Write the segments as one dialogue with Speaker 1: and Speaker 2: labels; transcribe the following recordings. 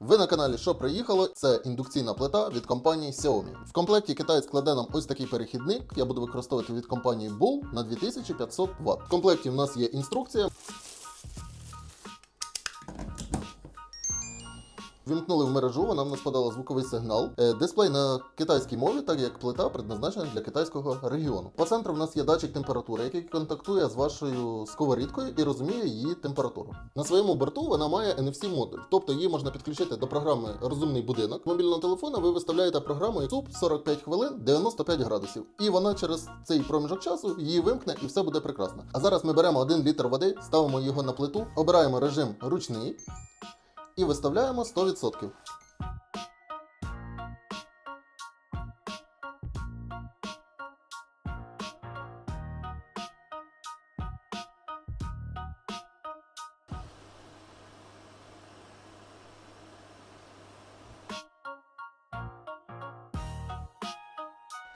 Speaker 1: Ви на каналі Що приїхало? Це індукційна плита від компанії Xiaomi. В комплекті китаєць складе нам ось такий перехідник. Я буду використовувати від компанії Bull на 2500 Вт. В комплекті в нас є інструкція. Вімкнули в мережу, вона в нас подала звуковий сигнал. Е, Дисплей на китайській мові, так як плита предназначена для китайського регіону. По центру в нас є датчик температури, який контактує з вашою сковорідкою і розуміє її температуру. На своєму борту вона має NFC модуль, тобто її можна підключити до програми Розумний будинок. Мобільного телефона ви виставляєте програму YouTube 45 хвилин 95 градусів. І вона через цей проміжок часу її вимкне і все буде прекрасно. А зараз ми беремо 1 літр води, ставимо його на плиту, обираємо режим ручний і виставляємо 100%.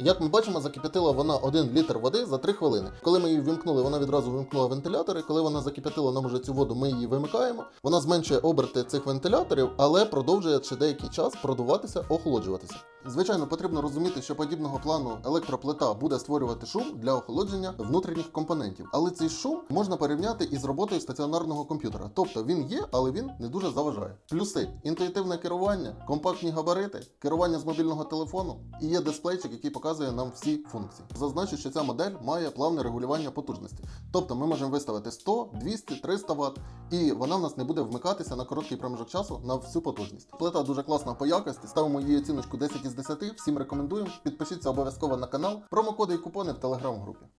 Speaker 1: Як ми бачимо, закип'ятила вона 1 літр води за 3 хвилини. Коли ми її вимкнули, вона відразу вимкнула вентилятори. Коли вона закип'ятила нам вже цю воду, ми її вимикаємо. Вона зменшує оберти цих вентиляторів, але продовжує ще деякий час продуватися, охолоджуватися. Звичайно, потрібно розуміти, що подібного плану електроплита буде створювати шум для охолодження внутрішніх компонентів. Але цей шум можна порівняти із роботою стаціонарного комп'ютера. Тобто він є, але він не дуже заважає. Плюси: інтуїтивне керування, компактні габарити, керування з мобільного телефону і є дисплейчик, який показує нам всі функції. Зазначу, що ця модель має плавне регулювання потужності. Тобто ми можемо виставити 100, 200, 300 Вт, і вона в нас не буде вмикатися на короткий проміжок часу на всю потужність. Плита дуже класна по якості. Ставимо її оціночку 10 із 10. Всім рекомендуємо. Підпишіться обов'язково на канал. Промокоди і купони в телеграм-групі.